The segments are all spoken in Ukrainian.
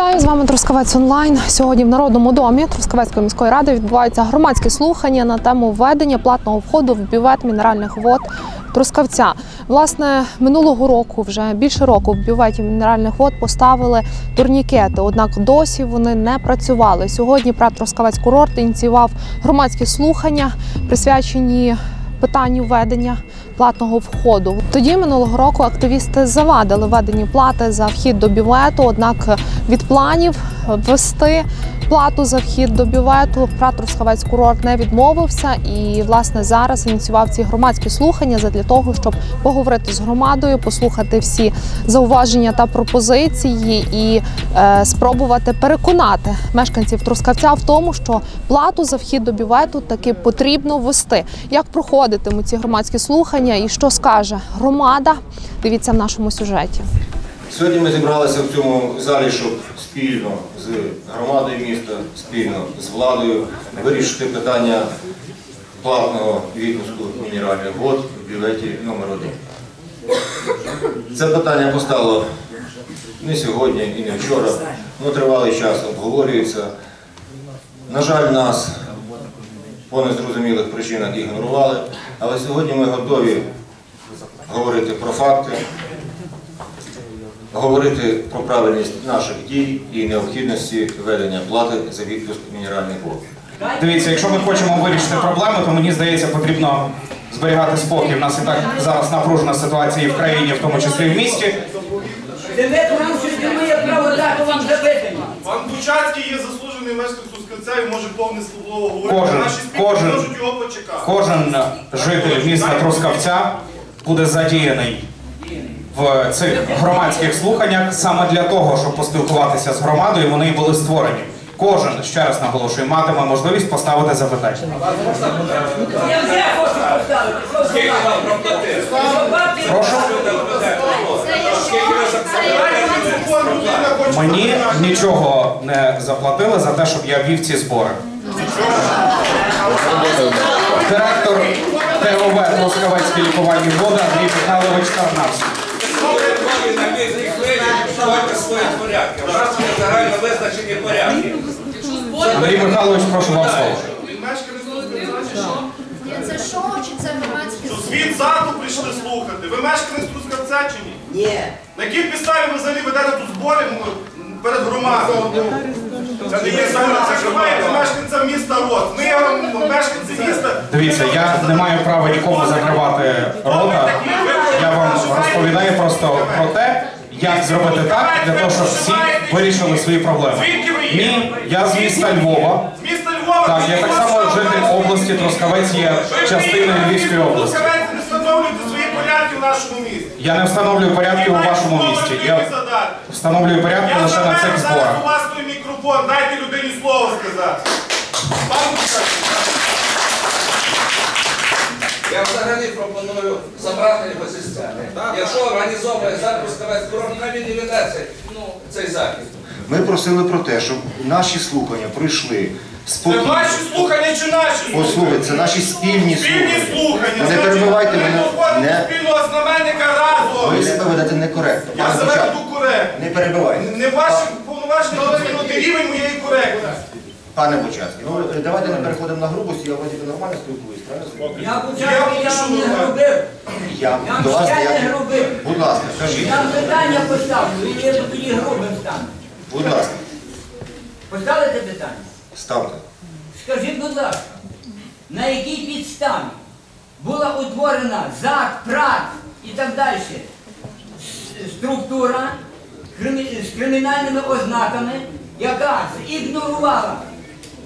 Вітаю з вами Трускавець онлайн. Сьогодні в Народному домі Трускавецької міської ради відбуваються громадські слухання на тему введення платного входу в бювет мінеральних вод Трускавця. Власне, минулого року, вже більше року, в бюветі мінеральних вод поставили турнікети. Однак досі вони не працювали. Сьогодні ПРАТ Трускавець курорт ініціював громадські слухання, присвячені питанню введення платного входу. Тоді минулого року активісти завадили введенню плати за вхід до бювету. Однак від планів ввести плату за вхід до бювету ПРАТ Трускавець курорт не відмовився і власне зараз ініціював ці громадські слухання для того, щоб поговорити з громадою, послухати всі зауваження та пропозиції і е, спробувати переконати мешканців Трускавця в тому, що плату за вхід до бювету таки потрібно ввести. Як проходитимуть ці громадські слухання і що скаже громада? Дивіться в нашому сюжеті. Сьогодні ми зібралися в цьому залі, щоб спільно з громадою міста, спільно з владою вирішити питання платного відпуску мінеральних вод в бюветі номер 1 Це питання постало не сьогодні і не вчора, воно тривалий час обговорюється. На жаль, нас по незрозумілих причинах ігнорували, але сьогодні ми готові говорити про факти, говорити про правильність наших дій і необхідності введення плати за відпуск мінеральних вод. Дивіться, якщо ми хочемо вирішити проблему, то мені здається, потрібно зберігати спокій. У нас і так зараз напружена ситуація і в країні, в тому числі і в місті. Пан Бучацький є заслужений мешканець Трускавця і може повне слово говорити. Кожен, Наші кожен. можуть його почекати. Кожен житель міста Трускавця буде задіяний в цих громадських слуханнях саме для того, щоб поспілкуватися з громадою. Вони і були створені. Кожен, ще раз наголошую, матиме можливість поставити запитання. Прошу. Мені нічого не заплатили за те, щоб я вів ці збори. Директор ТОВ Трускавецьке лікування вода Андрій Михайлович Тарнавський. Створювати свої порядки. У нас є загально визначені порядки. Андрій Михайлович, прошу вам слово. Він мешканець чи що? Ні, це шоу чи це громадське Що Звід заду прийшли слухати. Ви мешканець Трускавця чи ні? Ні. На якій підставі ви взагалі ведете тут збори перед громадою? Це не є саме, це ж ви маєте мешканця міста Рот. Ми мешканці міста. Дивіться, я не маю права нікому закривати рота. Я вам розповідаю просто про те, як зробити так, для того, щоб всі вирішили свої проблеми. Звідки ви є? Ні, я з міста Львова. З міста Львова. Так, я так само житель області Трускавець є частиною Львівської області. Трускавець не встановлюєте свої порядки в нашому місті. Я не встановлюю порядки у вашому місті. Я встановлюю порядки лише на цих зараз зборах. у вас той мікрофон, дайте людині слово сказати. Я взагалі пропоную забрати його зі сцени. Організовує курорт, хай веде цей, ну, цей захід. Ми просили про те, щоб наші слухання пройшли Це спокійно. ваші слухання чи наші? Послухайте, це наші спільні Спільні слухання. Не перебивайте ви мене. Не. спільного знаменника разом. Ви себе ведете некоректно. Я себе веду коректно. Не перебивайте. Не ваші повноваження дозвільнути рівень моєї коректності. Пане Бучацький, ну давайте не переходимо на грубость, я вроді нормально спілкуюсь, правильно? Я почав, я вам не грубив. Я Я до вам вас не я... грубив. Будь ласка, кажіть. Я вам питання поставлю, і я тоді грубим стану. Будь ласка, Поставите питання? ставте. Скажіть, будь ласка, на якій підставі була утворена ЗАК, ПРАК і так далі с- структура з кримінальними ознаками, яка ігнорувала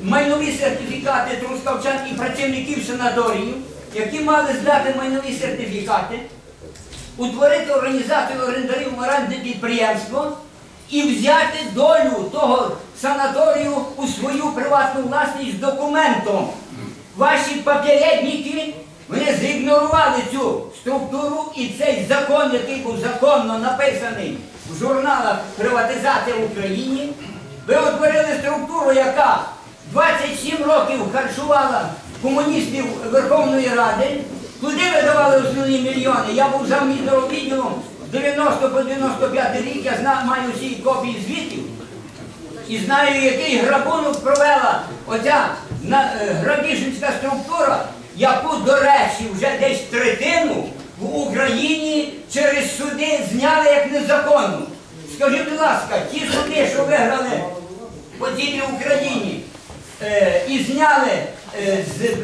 майнові сертифікати трускавчан і працівників санаторіїв, які мали здати майнові сертифікати, утворити організацію орендарів в орендне підприємство і взяти долю того санаторію у свою приватну власність з документом. Ваші попередники вони зігнорували цю структуру і цей закон, який був законно написаний в журналах Приватизація в Україні. Ви утворили структуру, яка 27 років харчувала комуністів Верховної Ради. Куди ви давали основні мільйони? Я був замміністровідділом з 90 по 95 рік, я знаю, маю всі копії звітів. І знаю, який грабунок провела оця е, грабіжницька структура, яку, до речі, вже десь третину в Україні через суди зняли як незаконну. Скажіть, будь ласка, ті суди, що виграли по цілій Україні і зняли е, з е,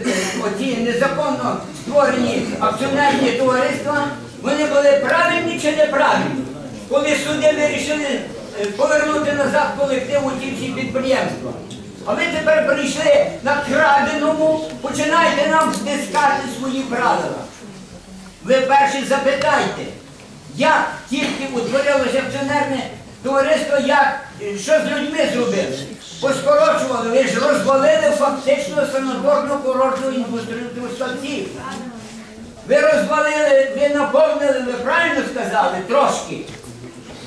оті незаконно створені акціонерні товариства, вони були правильні чи неправильні? Коли суди вирішили е, повернути назад колективу ті всі підприємства. А ви тепер прийшли на краденому, починаєте нам стискати свої правила. Ви перші запитайте, як тільки утворилося акціонерне товариство, як, що з людьми зробили? Поскорочували, ви ж розвалили фактично санаторну курортну індустрію Трускавців. Ви розвалили, ви наповнили, ви правильно сказали, трошки,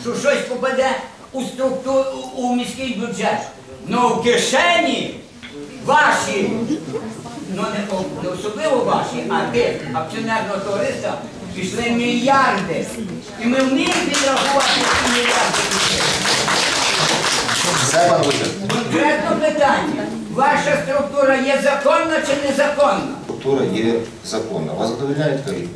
що щось попаде у структуру, у міський бюджет. Ну в кишені ваші ну не, особливо ваші, а тих акціонерного товариства пішли мільярди. І ми вміємо підрахувати ці мільярди. Пан Вучер. Конкретно питання. Ваша структура є законна чи незаконна? Структура є законна. Вас задовольняє така відповідь?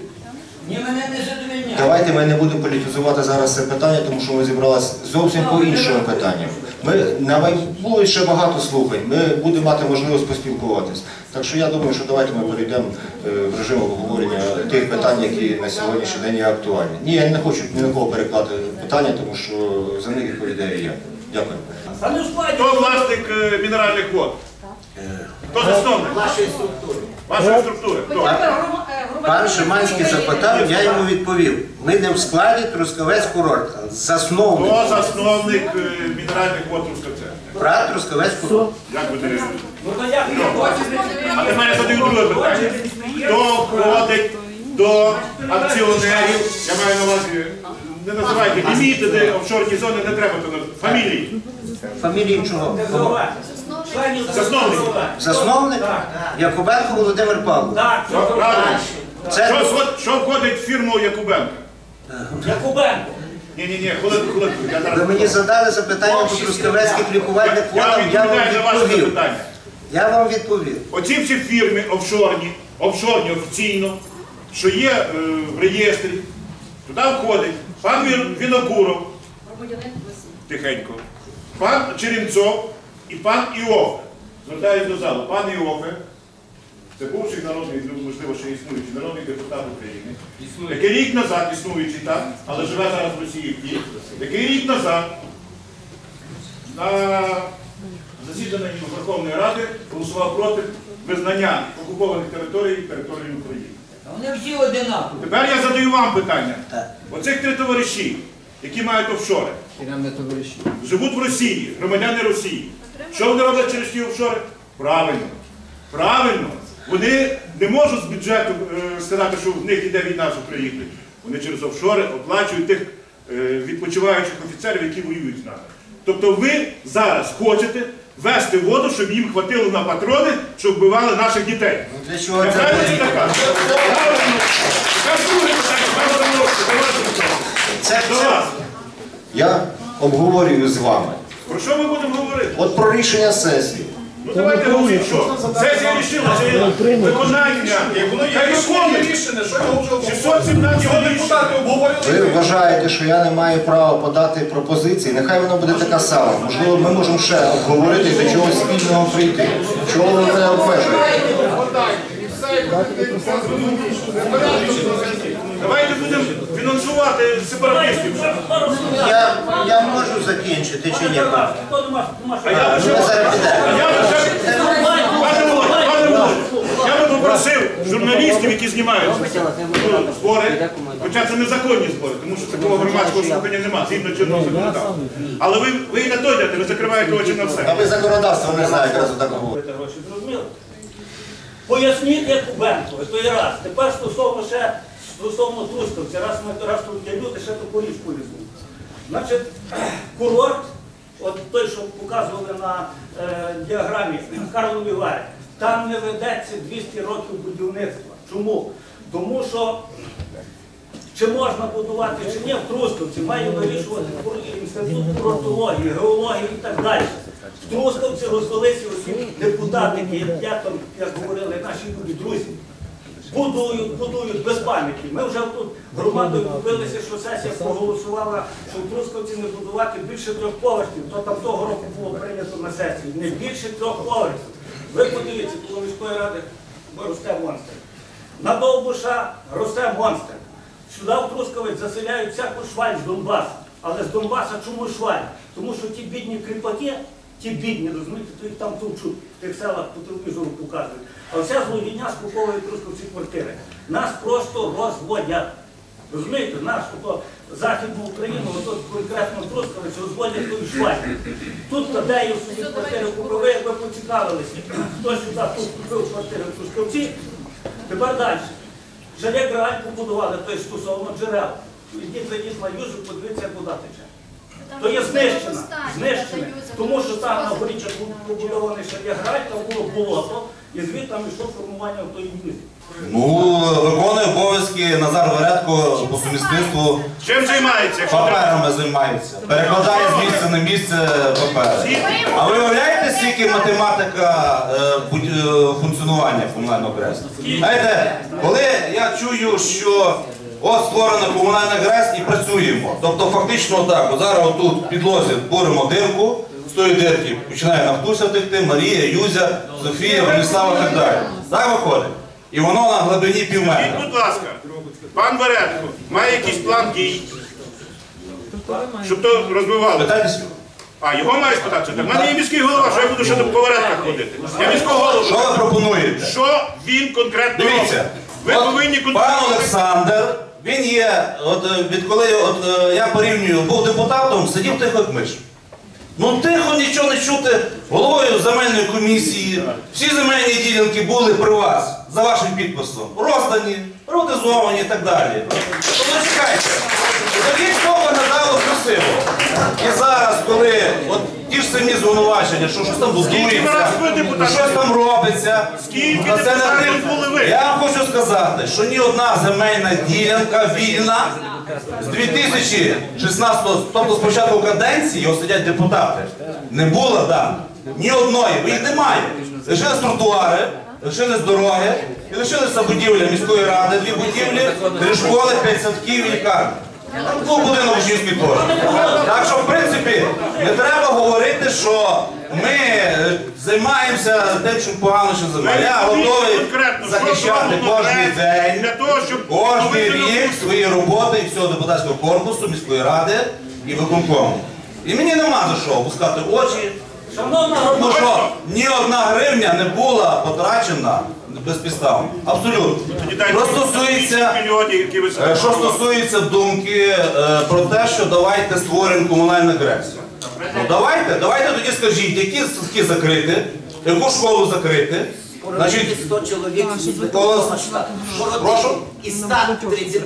Ні, мене не задовольняє. Давайте ми не будемо політизувати зараз це питання, тому що ми зібралися зовсім по іншому питанню. Ми на було ще багато слухань. Ми будемо мати можливість поспілкуватись. Так що я думаю, що давайте ми перейдемо е, в режим обговорення тих питань, які на сьогоднішній день є актуальні. Ні, я не хочу ні на кого перекладати питання, тому що за них відповідаю я. Дякую. Хто власник е, мінеральних вод? Хто засновник? Вашої структури. Вашої структури. Хто? Пан Шиманський запитав, я йому відповів. Ми не в складі Трускавець курорт, а засновник. Хто засновник е, мінеральних вод Трускавця? Брат Трускавець курорт. Як ви директор? А тепер я задаю друге питання. Хто входить до акціонерів, я маю на увазі, не називайте лімітеди, офшорні зони, не треба то називати. Фамілії. Фамілії чого? Кого? Засновники. Засновник? Якубенко Володимир Павлович. Що, правильно? Це Що, вход- що входить в фірму Якубенка? Якубенко. Ні, ні, ні, хвилинку, хвилинку. Я зараз... ви мені задали запитання по трускавецьких лікувальних Я водах, я вам відповідаю на ваше відповів. запитання. Я вам відповів. Оці всі фірми офшорні, офшорні офіційно, що є е, в реєстрі, туди входить пан Він- Вінокуров, тихенько, пан Черенцов і пан Іофе. Звертаюсь до залу. Пан Іофе, це бувший народний, ну, можливо, ще існуючий народний депутат України, який рік назад існуючий так, але живе зараз в Росії в Києві, який рік назад на засіданні Верховної Ради голосував проти визнання окупованих територій територією України. Вони всі одинакові. Тепер я задаю вам питання. Так. Оцих три товариші, які мають офшори, живуть в Росії, громадяни Росії. Що вони роблять через ті офшори? Правильно. Правильно. Вони не можуть з бюджету е, сказати, що в них йде війна з Україною. Вони через офшори оплачують тих е, відпочиваючих офіцерів, які воюють з нами. Тобто ви зараз хочете вести воду, щоб їм хватило на патрони, щоб вбивали наших дітей. Для чого Я це правильно робити? така? Правильно. Тепер друге питання, пане Воронцов, до вас питання. Це, До це, вас. Я обговорюю з вами. Про що ми будемо говорити? От про рішення сесії. Ну давайте говорити, що сесія рішила, це виконання, виконання. воно є рішення, що його вже 617 депутати обговорили. Ви вважаєте, що я не маю права подати пропозиції? Нехай воно буде така сама. Можливо, ми можемо ще обговорити і до чогось спільного прийти. Чого ви мене обмежуєте? Давайте будемо фінансувати сепаратистів. я, я можу закінчити чи ні? А я лише. Я лише, пане Володь, пане Володь, я би попросив журналістів, які знімають ну, збори, хоча це незаконні збори, тому що такого громадського слухання немає, згідно чинного законодавства. Але ви, ви і на то йдете, ви закриваєте очі на все. А ви законодавство не знаєте, раз так говорите. Поясніть Якубенко, той раз. Тепер стосовно ще стосовно Трускавця, раз ми раз тут люди, ще таку річ поясню. Значить, курорт, от той, що показували на е, діаграмі Карлові Варі, там не ведеться 200 років будівництва. Чому? Тому що чи можна будувати, чи ні, в Трускавці має вирішувати інститут курортології, геології і так далі. В Трускавці розвелися усі депутати, як, як там, як говорили наші люди, друзі. Будують, будують без пам'яті. Ми вже тут громадою добилися, що сесія проголосувала, що в Трускавці не будувати більше трьох поверхів. То там того року було прийнято на сесії. Не більше трьох поверхів. Ви подивіться, коло міської ради росте монстр. На Довбуша росте монстр. Сюди в Трускавець заселяють всяку шваль з Донбасу. Але з Донбаса чому шваль? Тому що ті бідні кріпаки, ті бідні, розумієте, то їх там товчуть, в тих селах по телевізору показують. А вся злодіння скуповує Трускавці квартири. Нас просто розводять. Розумієте, наш ото Західну Україну, ото конкретно Трускавець розводять той шваль. Тут Тадеїв собі квартири купив, ви якби поцікавилися. Хто сюди тут купив квартири в Трускавці, Тепер далі. Жалек реаль побудували, той стосовно джерел. Ідіть зайдіть на юзу, подивіться, вода тече. То є знищена, знищена. Тому що там на горі де був побудований шаляграль, там було болото, і звідти там йшло формування тої юзі. Ну, виконує обов'язки Назар Веретко по сумісництву Чим займається? Паперами займається. Перекладає з місця на місце папери. А ви уявляєте, скільки математика е, е, функціонування комунального кресла? Знаєте, коли я чую, що от створено комунальне ГРЕС і працюємо. Тобто фактично так, от зараз отут в підлозі буримо дирку, з тої дирки починає Нафтуся текти, Марія, Юзя, Софія, Броніслава і так далі. Так виходить? І воно на глибині Скажіть, півметра. будь ласка, пан Веретко має якийсь план дій, щоб то розвивали. Питайтеся. А його має спитатися. Так в мене є міський голова, що я буду ще до поверетках ходити. Я міського голову. Що ви пропонуєте? Що він конкретно Дивіться, робить? Ви от повинні пан контролювати. Олександр, він є, от е, відколи от, е, я порівнюю, був депутатом, сидів тихо як миш. Ну тихо, нічого не чути, головою земельної комісії. Всі земельні ділянки були при вас, за вашим підписом. Роздані, приватизовані і так далі. Тому чекайте. Тоді слово надало красиво. І зараз, коли от ті ж самі звинувачення, що щось там будується, щось там робиться, Скільки це не були ви? Я вам хочу сказати, що ні одна земельна ділянка вільна з 2016, тобто з початку каденції, його сидять депутати, не було дана. Ні одної, бо їх немає. Лишились тротуари, лишились дороги, і лишилися будівля міської ради, дві будівлі, три школи, п'ять садків і лікарні. Ну, будинок жінки теж. Так що, в принципі, не треба говорити, що ми е, займаємося тим, що погано що займаємо. Я готовий захищати кожен день, кожен рік свої роботи і всього депутатського корпусу, міської ради і виконкому. І мені нема за що опускати очі. Ну що, ні одна гривня не була потрачена безпідставно. Абсолютно. Що стосується Е, Що стосується думки е, про те, що давайте створимо комунальне грецію. Ну давайте, давайте тоді скажіть, які садки закрити, яку школу закрити. Значить, 100 чоловік Прошу? із 130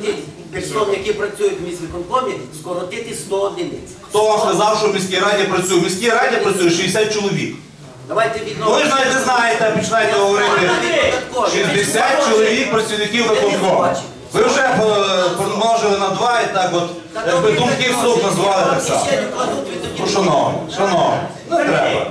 персон, які працюють в міськвиконкомі, скоротити 100 одиниць. хто вам сказав, що в міській раді працює? В міській раді працює 60 чоловік. Давайте відновимо. ви ж навіть не знаєте, починаєте говорити. 60 чоловік працівників виконкому. Ви вже помножили на два і так от, якби думки в суд назвали так само. Ну, шановні, шановні, не треба.